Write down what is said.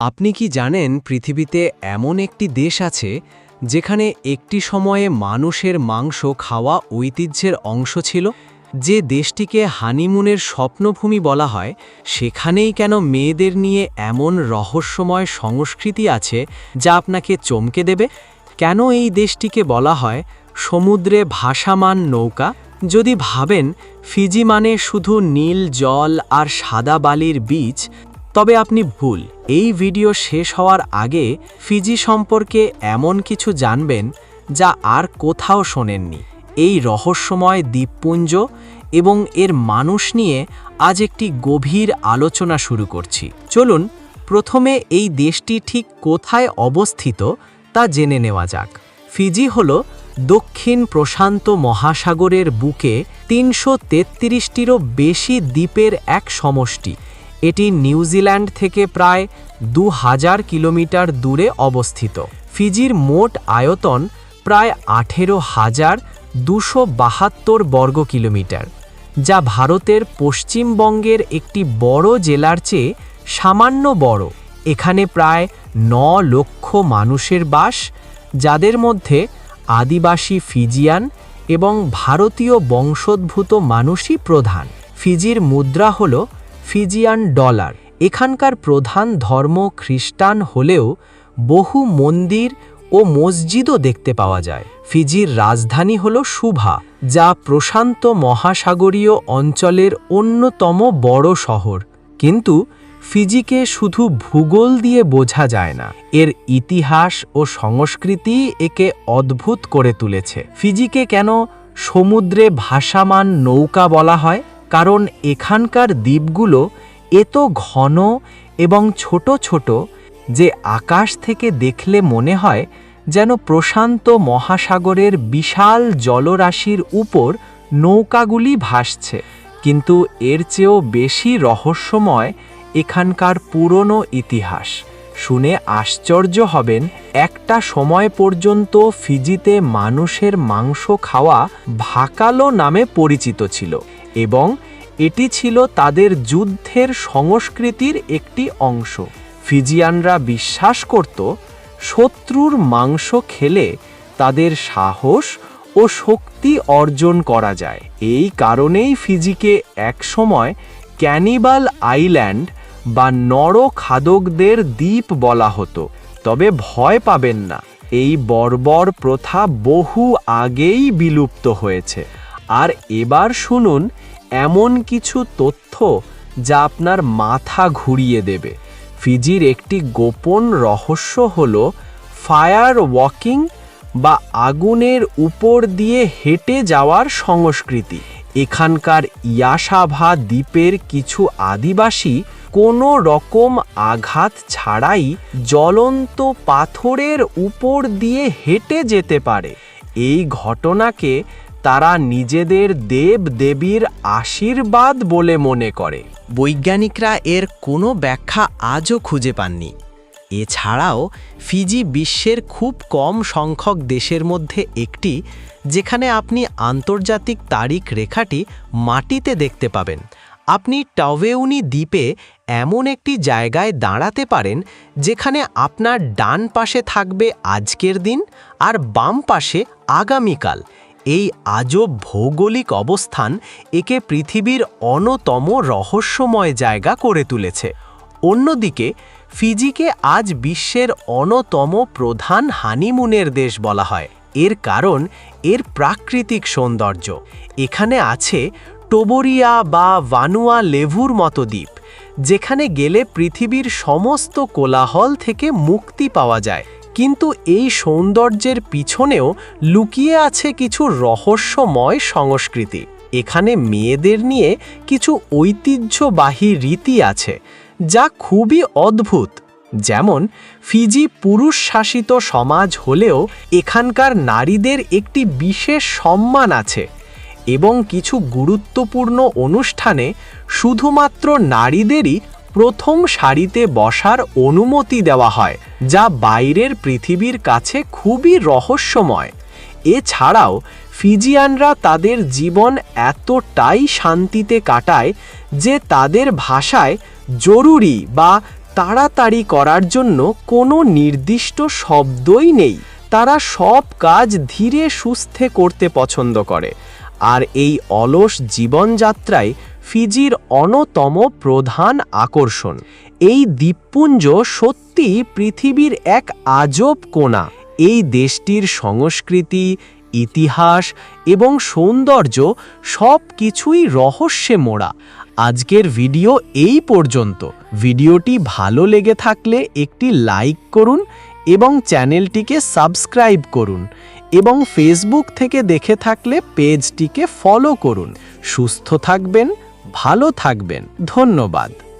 আপনি কি জানেন পৃথিবীতে এমন একটি দেশ আছে যেখানে একটি সময়ে মানুষের মাংস খাওয়া ঐতিহ্যের অংশ ছিল? যে দেশটিকে হানিমুনের স্বপ্নভূমি বলা হয়, সেখানেই কেন মেয়েদের নিয়ে এমন রহস্যময় সংস্কৃতি আছে যা আপনাকে চমকে দেবে? কেন এই দেশটিকে বলা হয় সমুদ্রে ভাসমান নৌকা? যদি ভাবেন, ফিজি মানে শুধু নীল, জল আর সাদা বালির বীজ তবে আপনি ভুল। এই ভিডিও শেষ হওয়ার আগে ফিজি সম্পর্কে এমন কিছু জানবেন যা আর কোথাও শোনেননি। এই রহস্যময় দ্বীপপুঞ্জ এবং এর মানুষ নিয়ে আজ একটি গভীর আলোচনা শুরু করছি। চলুন, প্রথমে এই দেশটি ঠিক কোথায় অবস্থিত তা জেনে নেওয়া যাক। ফিজি হল দক্ষিণ প্রশান্ত মহাসাগরের বুকে তিনশো তেত্রিশটিরও বেশি দ্বীপের এক সমষ্টি। এটি নিউজিল্যান্ড থেকে প্রায় দু হাজার কিলোমিটার দূরে অবস্থিত। ফিজির মোট আয়তন প্রায় আঠেরো হাজার দুশো বাহাত্তর বর্গ কিলোমিটার, যা ভারতের পশ্চিমবঙ্গের একটি বড় জেলার চেয়ে সামান্য বড়। এখানে প্রায় ন লক্ষ মানুষের বাস, যাদের মধ্যে আদিবাসী ফিজিয়ান এবং ভারতীয় বংশোদ্ভূত মানুষই প্রধান। ফিজির মুদ্রা হল ফিজিয়ান ডলার। এখানকার প্রধান ধর্ম খ্রিস্টান হলেও বহু মন্দির ও মসজিদও দেখতে পাওয়া যায়। ফিজির রাজধানী হল সুভা, যা প্রশান্ত মহাসাগরীয় অঞ্চলের অন্যতম বড় শহর। কিন্তু ফিজিকে শুধু ভূগোল দিয়ে বোঝা যায় না, এর ইতিহাস ও সংস্কৃতি একে অদ্ভুত করে তুলেছে। ফিজিকে কেন সমুদ্রে ভাসমান নৌকা বলা হয়? কারণ এখানকার দ্বীপগুলো এত ঘন এবং ছোট ছোট যে আকাশ থেকে দেখলে মনে হয় যেন প্রশান্ত মহাসাগরের বিশাল জলরাশির উপর নৌকাগুলি ভাসছে। কিন্তু এর চেয়েও বেশি রহস্যময় এখানকার পুরনো ইতিহাস। শুনে আশ্চর্য হবেন, একটা সময় পর্যন্ত ফিজিতে মানুষের মাংস খাওয়া ভাকালো নামে পরিচিত ছিল। এবং এটি ছিল তাদের যুদ্ধের সংস্কৃতির একটি অংশ। ফিজিয়ানরা বিশ্বাস করত, শত্রুর মাংস খেলে তাদের সাহস ও শক্তি অর্জন করা যায়। এই কারণেই ফিজিকে একসময় ক্যানিবাল আইল্যান্ড বা নরখাদকদের দ্বীপ বলা হতো। তবে ভয় পাবেন না, এই বর্বর প্রথা বহু আগেই বিলুপ্ত হয়েছে। আর এবার শুনুন এমন কিছু তথ্য যা আপনার মাথা ঘুরিয়ে দেবে। ফিজির একটি গোপন রহস্য হল ফায়ার ওয়াকিং বা আগুনের উপর দিয়ে হেঁটে যাওয়ার সংস্কৃতি। এখানকার ইয়াসাভা দ্বীপের কিছু আদিবাসী কোনো রকম আঘাত ছাড়াই জ্বলন্ত পাথরের উপর দিয়ে হেঁটে যেতে পারে। এই ঘটনাকে তারা নিজেদের দেব দেবীর আশীর্বাদ বলে মনে করে। বৈজ্ঞানিকরা এর কোনো ব্যাখ্যা আজও খুঁজে পাননি। এছাড়াও, ফিজি বিশ্বের খুব কম সংখ্যক দেশের মধ্যে একটি, যেখানে আপনি আন্তর্জাতিক তারিখ রেখাটি মাটিতে দেখতে পাবেন। আপনি টাওয়েউনি দ্বীপে এমন একটি জায়গায় দাঁড়াতে পারেন, যেখানে আপনার ডান পাশে থাকবে আজকের দিন আর বাম পাশে আগামীকাল। এই আজব ভৌগোলিক অবস্থান একে পৃথিবীর অন্যতম রহস্যময় জায়গা করে তুলেছে। অন্যদিকে, ফিজিকে আজ বিশ্বের অন্যতম প্রধান হানিমুনের দেশ বলা হয়। এর কারণ এর প্রাকৃতিক সৌন্দর্য। এখানে আছে টোবরিয়া বা ভানুয়া লেভুর মতো দ্বীপ, যেখানে গেলে পৃথিবীর সমস্ত কোলাহল থেকে মুক্তি পাওয়া যায়। কিন্তু এই সৌন্দর্যের পিছনেও লুকিয়ে আছে কিছু রহস্যময় সংস্কৃতি। এখানে মেয়েদের নিয়ে কিছু ঐতিহ্যবাহী রীতি আছে, যা খুবই অদ্ভুত। যেমন, ফিজি পুরুষ শাসিত সমাজ হলেও এখানকার নারীদের একটি বিশেষ সম্মান আছে এবং কিছু গুরুত্বপূর্ণ অনুষ্ঠানে শুধুমাত্র নারীদেরই প্রথম সারিতে বসার অনুমতি দেওয়া হয়, যা বাইরের পৃথিবীর কাছে খুবই রহস্যময়। এছাড়াও, ফিজিয়ানরা তাদের জীবন এতটাই শান্তিতে কাটায় যে তাদের ভাষায় জরুরি বা তাড়াতাড়ি করার জন্য কোনো নির্দিষ্ট শব্দই নেই। তারা সব কাজ ধীরে সুস্থে করতে পছন্দ করে। আর এই অলস জীবনযাত্রায় ফিজির অন্যতম প্রধান আকর্ষণ। এই দ্বীপপুঞ্জ সত্যি পৃথিবীর এক আজব কোণা। এই দেশটির সংস্কৃতি, ইতিহাস এবং সৌন্দর্য সব কিছুই রহস্যে মোড়া। আজকের ভিডিও এই পর্যন্ত। ভিডিওটি ভালো লেগে থাকলে একটি লাইক করুন এবং চ্যানেলটিকে সাবস্ক্রাইব করুন এবং ফেসবুক থেকে দেখে থাকলে পেজটিকে ফলো করুন। সুস্থ থাকবেন ভালো থাকবেন। ধন্যবাদ।